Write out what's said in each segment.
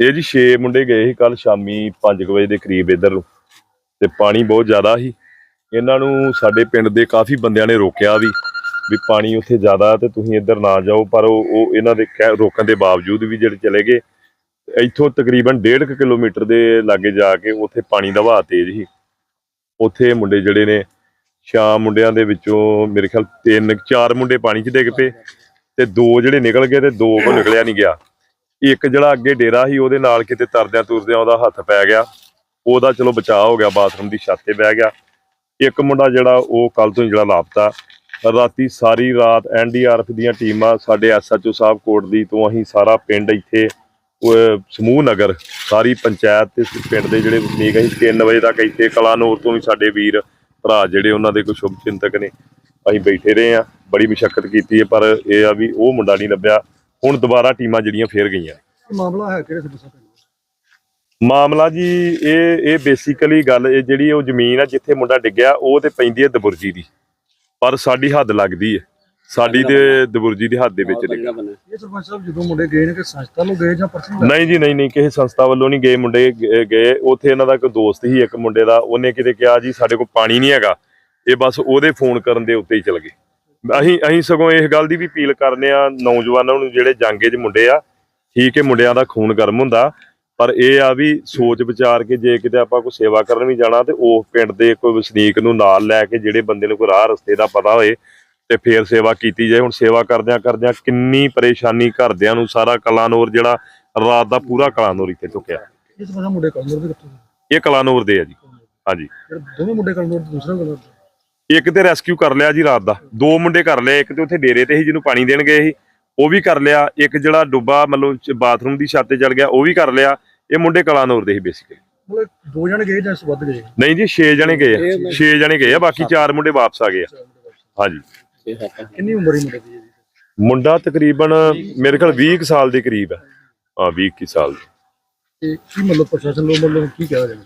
ਇਹ ਜੀ 6 ਮੁੰਡੇ ਗਏ ਸੀ ਕੱਲ ਸ਼ਾਮੀ 5 ਵਜੇ ਦੇ ਕਰੀਬ ਇੱਧਰ ਨੂੰ ਤੇ ਪਾਣੀ ਬਹੁਤ ਜ਼ਿਆਦਾ ਸੀ। ਇਹਨਾਂ ਨੂੰ ਸਾਡੇ ਪਿੰਡ ਦੇ ਕਾਫੀ ਬੰਦਿਆਂ ਨੇ ਰੋਕਿਆ ਵੀ ਵੀ ਪਾਣੀ ਉੱਥੇ ਜ਼ਿਆਦਾ ਤੇ ਤੁਸੀਂ ਇੱਧਰ ਨਾ ਜਾਓ, ਪਰ ਉਹ ਉਹ ਇਹਨਾਂ ਦੇ ਕਹਿ- ਰੋਕਣ ਦੇ ਬਾਵਜੂਦ ਵੀ ਜਿਹੜੇ ਚਲੇ ਗਏ, ਇੱਥੋਂ ਤਕਰੀਬਨ 1.5 ਕਿਲੋਮੀਟਰ ਦੇ ਲਾਗੇ ਜਾ ਕੇ ਉੱਥੇ ਪਾਣੀ ਦਾ ਵਹਾਅ ਤੇਜ਼ ਸੀ। ਉੱਥੇ ਮੁੰਡੇ ਜਿਹੜੇ ਨੇ, ਸ਼ਾਮ ਮੁੰਡਿਆਂ ਦੇ ਵਿੱਚੋਂ ਮੇਰੇ ਖਿਆਲ ਤਿੰਨ, ਚਾਰ ਮੁੰਡੇ ਪਾਣੀ 'ਚ ਡਿੱਗ ਪਏ ਤੇ ਦੋ ਜਿਹੜੇ ਨਿਕਲ ਗਏ ਤੇ ਦੋ ਕੋ ਨਿਕਲਿਆ ਨਹੀਂ ਗਿਆ। ਇੱਕ ਜਿਹੜਾ ਅੱਗੇ ਡੇਰਾ ਸੀ, ਉਹਦੇ ਨਾਲ ਕਿਤੇ ਤਰਦਿਆਂ ਤੁਰਦਿਆਂ ਉਹਦਾ ਹੱਥ ਪੈ ਗਿਆ। ਉਹਦਾ ਚਲੋ ਬਚਾਅ ਹੋ ਗਿਆ, ਬਾਥਰੂਮ ਦੀ ਛੱਤ ਤੇ ਬਹਿ ਗਿਆ। ਇੱਕ ਮੁੰਡਾ ਜਿਹੜਾ, ਉਹ ਕੱਲ ਤੋਂ ਜਿਹੜਾ ਲਾਪਤਾ। ਰਾਤੀ ਸਾਰੀ ਰਾਤ ਐਨਡੀਆਰਐਫ ਦੀਆਂ ਟੀਮਾਂ ਸਾਡੇ ਐਸਐਚਓ ਸਾਹਿਬ ਕੋਟ ਦੀ ਤੋਂ ਅਸੀਂ ਸਾਰਾ ਪਿੰਡ ਇੱਥੇ ਸਮੂਹ ਨਗਰ, ਸਾਰੀ ਪੰਚਾਇਤ ਤੇ ਪਿੰਡ ਦੇ ਜਿਹੜੇ ਵਸਨੀਕ ਅਸੀਂ 3 ਵਜੇ ਤੱਕ ਇੱਥੇ, ਕਲਾਨੌਰ ਤੋਂ ਵੀ ਸਾਡੇ ਵੀਰ, ਭਰਾ ਜਿਹੜੇ ਉਹਨਾਂ ਦੇ ਕੋਈ ਸ਼ੁਭ ਚਿੰਤਕ ਨੇ, ਅਸੀਂ ਬੈਠੇ ਰਹੇ ਆ ਬੜੀ ਮੁਸ਼ਕਲ ਕੀਤੀ ਹੈ, ਪਰ ਇਹ ਆ ਵੀ ਉਹ ਮੁੰਡਾ ਨਹੀਂ ਲੱਭਿਆ। ਹੁਣ ਦੁਬਾਰਾ ਟੀਮਾਂ ਜਿਹੜੀਆਂ ਫੇਰ ਗਈਆਂ। ਮਾਮਲਾ ਹੈ ਕਿਹੜੇ ਸਿੱਧੂ ਸਾਹਿਬ ਮਾਮਲਾ ਜੀ ਇਹ ਇਹ ਬੇਸਿਕਲੀ ਗੱਲ ਇਹ ਜਿਹੜੀ ਉਹ ਜ਼ਮੀਨ ਆ ਜਿੱਥੇ ਮੁੰਡਾ ਡਿੱਗਿਆ ਉਹ ਤੇ ਪੈਂਦੀ ਹੈ ਦਬੁਰਜੀ ਦੀ। ਪਰ ਸਾਡੀ ਹੱਦ ਲੱਗਦੀ ਹੈ। ਸਾਡੀ ਤੇ ਦਬੁਰਜੀ ਦੀ ਹੱਦ ਦੇ ਵਿੱਚ ਡਿੱਗਾ ਇਹ ਸਰਪੰਚ ਸਾਹਿਬ ਜਦੋਂ ਮੁੰਡੇ ਗਏ ਨੇ ਕਿ ਸੰਸਥਾ ਨੂੰ ਗਏ ਜਾਂ ਪਰਸਨਲ ਨਹੀਂ ਜੀ ਨਹੀਂ ਨਹੀਂ ਕਿਸੇ ਸੰਸਥਾ ਵੱਲੋਂ ਨਹੀਂ ਗਏ ਮੁੰਡੇ ਗਏ। ਉੱਥੇ ਇਹਨਾਂ ਦਾ ਇੱਕ ਦੋਸਤ ਸੀ ਇੱਕ ਮੁੰਡੇ ਦਾ ਉਹਨੇ ਕਿਤੇ ਕਿਹਾ ਜੀ ਸਾਡੇ ਕੋਲ ਪਾਣੀ ਨਹੀਂ ਹੈਗਾ। ਇਹ ਬਸ ਉਹਦੇ ਫੋਨ ਕਰਨ ਦੇ ਉੱਤੇ ਹੀ ਚਲ ਗਏ। ਅਸੀਂ ਅਸੀਂ ਸਗੋਂ ਇਸ ਗੱਲ ਦੀ ਵੀ ਅਪੀਲ ਕਰਨੇ ਆ ਨੌਜਵਾਨਾਂ ਨੂੰ ਜਿਹੜੇ ਜਾਂਗੇ 'ਚ ਮੁੰਡੇ ਆ ਠੀਕ ਹੈ ਮੁੰਡਿਆਂ ਦਾ ਖੂਨ ਗਰਮ ਹੁੰਦਾ ਪਰ ਇਹ ਆ ਵੀ ਸੋਚ ਵਿਚਾਰ ਕੇ ਜੇ ਕਿਤੇ ਆਪਾਂ ਕੋਈ ਸੇਵਾ ਕਰਨ ਵੀ ਜਾਣਾ ਤੇ ਉਹ ਪਿੰਡ ਦੇ ਕੋਈ ਵਸਨੀਕ ਨੂੰ ਨਾਲ ਲੈ ਕੇ ਜਿਹੜੇ ਬੰਦੇ ਨੂੰ ਕੋਈ ਰਾਹ ਰਸਤੇ ਦਾ ਪਤਾ ਹੋਏ ਤੇ ਫੇਰ ਸੇਵਾ ਕੀਤੀ ਜਾਏ। ਹੁਣ ਸੇਵਾ ਕਰਦਿਆਂ ਕਰਦਿਆਂ ਕਿੰਨੀ ਪਰੇਸ਼ਾਨੀ ਘਰਦਿਆਂ ਨੂੰ ਸਾਰਾ ਕਲਾਨੌਰ ਜਿਹੜਾ ਰਾਤ ਦਾ ਪੂਰਾ ਕਲਾਨੌਰ ਇੱਥੇ ਚੁੱਕਿਆ। ਇਹ ਮੁੰਡੇ ਕਲਨੌਰ ਦੇ ਕਿੱਥੋਂ? ਦੇ? ਇਹ ਕਲਾਨੌਰ ਦੇ ਆ ਜੀ। ਹਾਂਜੀ। ਦੋਵੇਂ ਮੁੰਡੇ ਕਲਨੌਰ ਦੂਸਰਾ ਕਲਨੌਰ ਇੱਕ ਤੇ ਰੈਸਕਿਊ ਕਰ ਲਿਆ ਜੀ ਰਾਤ ਦਾ। ਦੋ ਮੁੰਡੇ ਕਰ ਲਏ ਇੱਕ ਤੇ ਉੱਥੇ ਡੇਰੇ ਤੇ ਸੀ ਜਿਹਨੂੰ ਪਾਣੀ ਦੇਣ ਗਏ ਸੀ। ਉਹ ਵੀ ਕਰ ਲਿਆ। ਇੱਕ ਜਿਹੜਾ ਡੁੱਬਾ ਮਤਲਬ ਬਾਥਰੂਮ ਦੀ ਛੱਤ ਤੇ ਚੜ ਗਿਆ ਉਹ ਵੀ ਕਰ ਲਿਆ। ਇਹ ਮੁੰਡੇ ਕਲਾਨੌਰ ਦੇ ਸੀ ਬੇਸਿਕਲੀ ਮਤਲਬ ਦੋ ਜਣੇ ਗਏ ਜਾਂ ਇਸ ਵੱਧ ਗਏ? ਨਹੀਂ ਜੀ 6 ਜਣੇ ਗਏ ਆ। 6 ਜਣੇ ਗਏ ਆ ਬਾਕੀ 4 ਮੁੰਡੇ ਵਾਪਸ ਆ ਗਏ ਆ। ਹਾਂਜੀ। ਕਿੰਨੀ ਉਮਰ ਹੀ ਮੁੰਡੇ ਦੀ? ਹੈ ਜੀ ਮੁੰਡਾ ਤਕਰੀਬਨ ਮੇਰੇ ਖਿਆਲ 20 ਕੁ ਸਾਲ ਦੇ ਕਰੀਬ ਹੈ ਹਾਂ 20 ਕੁ ਸਾਲ ਦੇ। ਤੇ ਕੀ ਮਤਲਬ ਪ੍ਰਸ਼ਾਸਨ ਨੂੰ ਮਤਲਬ ਕੀ ਕਹਿ ਰਹੇ ਨੇ?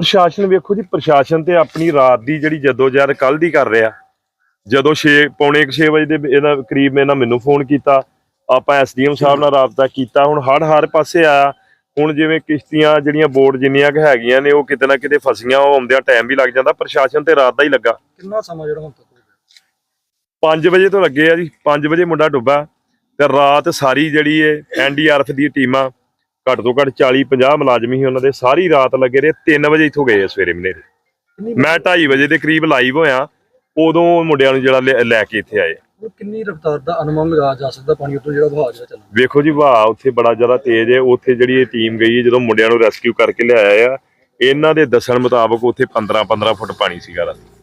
ਪ੍ਰਸ਼ਾਸਨ ਵੇਖੋ ਜੀ ਪ੍ਰਸ਼ਾਸਨ ਤੇ ਆਪਣੀ ਰਾਤ ਦੀ ਜਿਹੜੀ ਜਦੋਜਹਿਦ ਕੱਲ ਦੀ ਕਰ ਰਿਹਾ। ਜਦੋਂ 6 ਪੌਣੇ 6 ਵਜੇ ਦੇ ਇਹਨਾਂ ਕਰੀਬ ਇਹਨਾਂ ਮੈਨੂੰ ਫੋਨ ਕੀਤਾ ਆਪਾਂ ਐਸਡੀਐਮ ਸਾਹਿਬ ਨਾਲ ਰਾਬਤਾ ਕੀਤਾ ਹੁਣ ਹੜ ਹਰ ਪਾਸੇ ਆਇਆ। ਹੁਣ ਜਿਵੇਂ ਕਿਸ਼ਤੀਆਂ ਜਿਹੜੀਆਂ ਬੋਰਡ ਜਿੰਨੀਆਂ ਕੁ ਹੈਗੀਆਂ ਨੇ ਉਹ ਕਿਤੇ ਨਾ ਕਿਤੇ ਫਸੀਆਂ ਉਹ ਆਉਂਦਿਆਂ ਟਾਈਮ ਵੀ ਲੱਗ ਜਾਂਦਾ ਪ੍ਰਸ਼ਾਸਨ ਤੇ ਰਾਤ ਦਾ ਹੀ ਲੱਗਾ। ਕਿੰਨਾ ਸਮਾਂ ਜਿਹੜਾ ਹੁਣ ਤੱਕ ਹੋ ਗਿਆ? 5 ਵਜੇ ਤੋਂ ਲੱਗੇ ਆ ਜੀ 5 ਵਜੇ ਮੁੰਡਾ ਡੁੱਬਾ ਤੇ ਰਾਤ ਸਾਰੀ ਜਿਹੜੀ ਏ ਐਨਡੀਆਰਐਫ ਦੀ ਟੀਮਾਂ ਘੱਟ ਤੋਂ ਘੱਟ 40 50 ਮੁਲਾਜ਼ਮ ਸੀ ਉਹਨਾਂ ਦੇ ਸਾਰੀ ਰਾਤ ਲੱਗੇ ਰਹੇ 3 ਵਜੇ ਇੱਥੋਂ ਗਏ ਸਵੇਰੇ ਮਨੇਰੇ। ਮੈਂ 2:30 ਵਜੇ ਦੇ ਕਰੀਬ ਲਾਈਵ ਹੋਇਆ ਉਦੋਂ ਮੁੰਡਿਆਂ ਨੂੰ ਜਿਹੜਾ ਲੈ- ਕੇ ਇੱਥੇ ਆਏ। ਕਿੰਨੀ ਰਫ਼ਤਾਰ ਦਾ ਅਨੁਮਾਨ ਲਗਾਇਆ ਜਾ ਸਕਦਾ ਪਾਣੀ ਉੱਤੋਂ ਜਿਹੜਾ ਵਹਾਅ ਜਿਹੜਾ ਚੱਲਦਾ ਵੇਖੋ ਜੀ ਵਾਹ ਉੱਥੇ ਬੜਾ ਜ਼ਿਆਦਾ ਤੇਜ਼ ਹੈ। ਉੱਥੇ ਜਿਹੜੀ ਇਹ ਟੀਮ ਗਈ ਹੈ ਜਦੋਂ ਮੁੰਡਿਆਂ ਨੂੰ ਰੈਸਕਿਊ ਕਰਕੇ ਲਿਆਇਆ ਆ ਇਹਨਾਂ ਦੇ ਦੱਸਣ ਮੁਤਾਬਕ ਉੱਥੇ 15 15 ਫੁੱਟ ਪਾਣੀ ਸੀਗਾ ਰਾਤੀ।